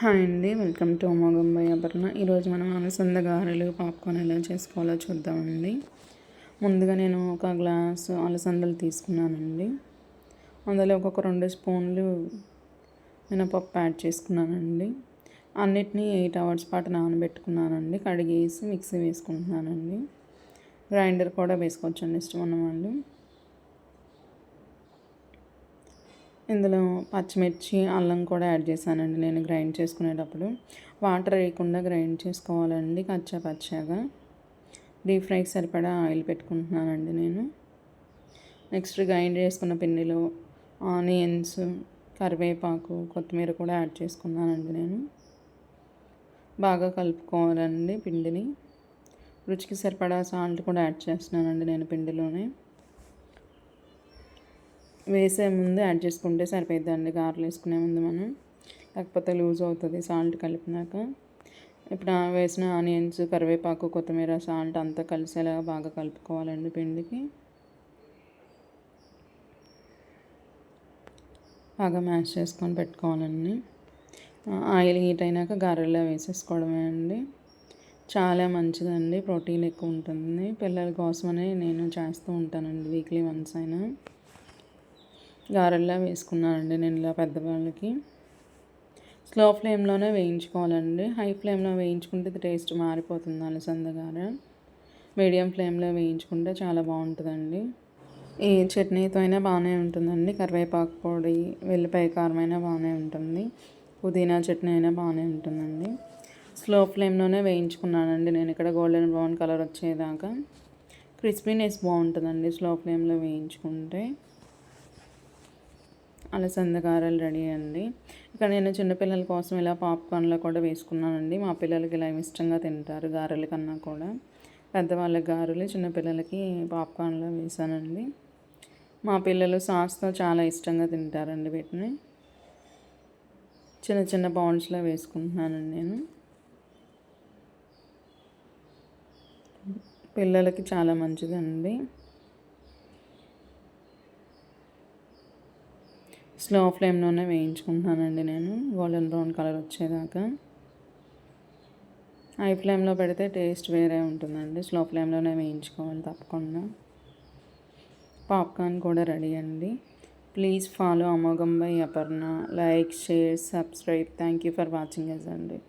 Hi అండి welcome to అమోఘంబై Aparna. ఈరోజు మనం అలసంద గారెలు పాప్కార్న్ ఎలా చేసుకోవాలో చూద్దామండి. ముందుగా నేను ఒక గ్లాసు అలసందలు తీసుకున్నానండి. అందులో ఒక్కొక్క రెండు స్పూన్లు మినపప్పు యాడ్ చేసుకున్నానండి. అన్నిటినీ ఎయిట్ అవర్స్ పాటు నానబెట్టుకున్నానండి. కడిగేసి మిక్సీ వేసుకుంటున్నానండి. గ్రైండర్ కూడా వేసుకోవచ్చండి ఇష్టం ఉన్న వాళ్ళు ఇందులో పచ్చిమిర్చి అల్లం కూడా యాడ్ చేశానండి. నేను గ్రైండ్ చేసుకునేటప్పుడు. వాటర్ వేయకుండా గ్రైండ్ చేసుకోవాలండి కచ్చా పచ్చాగా డీప్ ఫ్రైకి సరిపడా ఆయిల్ పెట్టుకుంటున్నానండి నేను. నెక్స్ట్ గ్రైండ్ చేసుకున్న పిండిలో ఆనియన్స్ కరివేపాకు కొత్తిమీర కూడా యాడ్ చేసుకున్నానండి నేను. బాగా కలుపుకోవాలండి పిండిని. రుచికి సరిపడా సాల్ట్ కూడా యాడ్ చేస్తున్నానండి నేను పిండిలోనే. వేసే ముందు యాడ్ చేసుకుంటే సరిపోద్దండి గారెలు వేసుకునే ముందు మనం. లేకపోతే లూజ్ అవుతుంది సాల్ట్ కలిపినాక. ఇప్పుడు వేసిన ఆనియన్స్ కరివేపాకు కొత్తిమీర సాల్ట్ అంతా కలిసేలాగా బాగా కలుపుకోవాలండి పిండికి. బాగా మ్యాష్ చేసుకొని పెట్టుకోవాలండి. ఆయిల్ హీట్ అయినాక గారెల్లో వేసేసుకోవడమే అండి. చాలా మంచిదండి. ప్రోటీన్ ఎక్కువ ఉంటుంది. పిల్లల కోసమనే నేను చేస్తూ ఉంటానండి. వీక్లీ వన్స్ అయినా. గారెల్లా వేసుకున్నానండి నేను ఇలా పెద్దవాళ్ళకి స్లో ఫ్లేమ్లోనే వేయించుకోవాలండి. హై ఫ్లేమ్లో వేయించుకుంటే టేస్ట్ మారిపోతుంది అలసంద గార. మీడియం ఫ్లేమ్లో వేయించుకుంటే చాలా బాగుంటుందండి. ఈ చట్నీతో అయినా బాగానే ఉంటుందండి. కరివేపాకు పొడి వెల్లిపాయ కారం అయినా బాగానే ఉంటుంది. పుదీనా చట్నీ అయినా బాగానే ఉంటుందండి. స్లో ఫ్లేమ్లోనే వేయించుకున్నానండి నేను. ఇక్కడ గోల్డెన్ బ్రౌన్ కలర్ వచ్చేదాకా. క్రిస్పీనెస్ బాగుంటుందండి స్లో ఫ్లేమ్లో వేయించుకుంటే. అలసంద గారెలు రెడీ అండి. ఇక్కడ నేను చిన్నపిల్లల కోసం ఇలా పాప్కార్న్లో కూడా వేసుకున్నానండి. మా పిల్లలకి ఇలా ఇష్టంగా తింటారు గారెల కన్నా కూడా. పెద్దవాళ్ళకి గారెలు చిన్నపిల్లలకి పాప్కార్న్లో వేసానండి. మా పిల్లలు సాస్తో చాలా ఇష్టంగా తింటారండి వీటిని. చిన్న చిన్న బౌండ్స్లో వేసుకుంటున్నానండి నేను. పిల్లలకి చాలా మంచిదండి. స్లో ఫ్లేమ్లోనే వేయించుకుంటున్నానండి నేను. గోల్డెన్ బ్రౌన్ కలర్ వచ్చేదాకా. హై ఫ్లేమ్లో పెడితే టేస్ట్ వేరే ఉంటుందండి. స్లో ఫ్లేమ్లోనే వేయించుకోవాలి తప్పకుండా. పాప్కార్న్ కూడా రెడీ అండి. ప్లీజ్ ఫాలో అమోఘం by Aparna. Like share subscribe. Thank you for watching yes అండి.